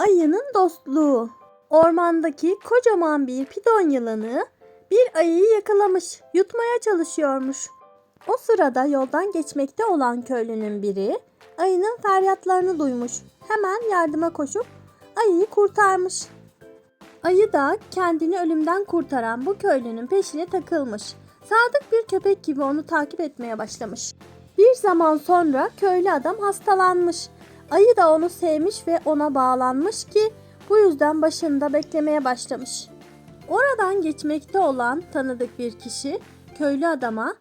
Ayının dostluğu. Ormandaki kocaman bir pidon yılanı bir ayıyı yakalamış, yutmaya çalışıyormuş. O sırada yoldan geçmekte olan köylünün biri ayının feryatlarını duymuş. Hemen yardıma koşup ayıyı kurtarmış. Ayı da kendini ölümden kurtaran bu köylünün peşine takılmış. Sadık bir köpek gibi onu takip etmeye başlamış. Bir zaman sonra köylü adam hastalanmış. Ayı da onu sevmiş ve ona bağlanmış ki bu yüzden başında beklemeye başlamış. Oradan geçmekte olan tanıdık bir kişi köylü adama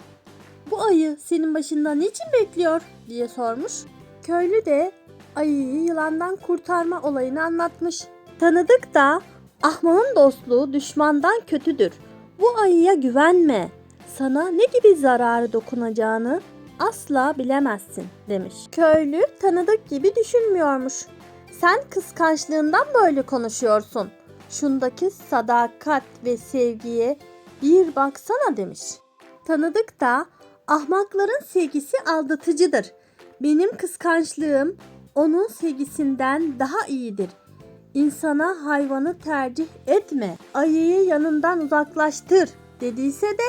"Bu ayı senin başında niçin bekliyor?" diye sormuş. Köylü de ayıyı yılandan kurtarma olayını anlatmış. Tanıdık da ahmağın dostluğu düşmandan kötüdür. Bu ayıya güvenme. Sana ne gibi zararı dokunacağını asla bilemezsin demiş. Köylü tanıdık gibi düşünmüyormuş. Sen kıskançlığından böyle konuşuyorsun. Şundaki sadakat ve sevgiye bir baksana demiş. Tanıdık da ahmakların sevgisi aldatıcıdır. Benim kıskançlığım onun sevgisinden daha iyidir. İnsana hayvanı tercih etme. Ayıyı yanından uzaklaştır dediyse de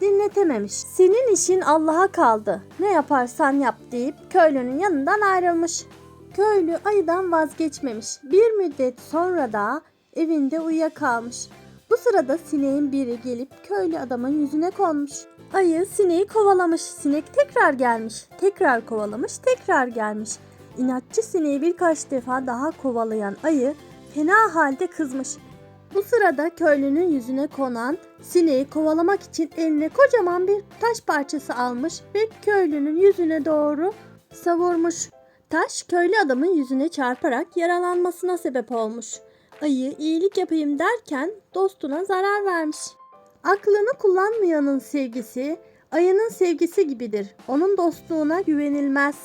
dinletememiş. Senin işin Allah'a kaldı. Ne yaparsan yap deyip köylünün yanından ayrılmış. Köylü ayıdan vazgeçmemiş. Bir müddet sonra da evinde uyuyakalmış. Bu sırada sineğin biri gelip köylü adamın yüzüne konmuş. Ayı sineği kovalamış. Sinek tekrar gelmiş. Tekrar kovalamış. Tekrar gelmiş. İnatçı sineği birkaç defa daha kovalayan ayı fena halde kızmış. Bu sırada köylünün yüzüne konan sineği kovalamak için eline kocaman bir taş parçası almış ve köylünün yüzüne doğru savurmuş. Taş köylü adamın yüzüne çarparak yaralanmasına sebep olmuş. Ayı iyilik yapayım derken dostuna zarar vermiş. Aklını kullanmayanın sevgisi ayının sevgisi gibidir. Onun dostluğuna güvenilmez.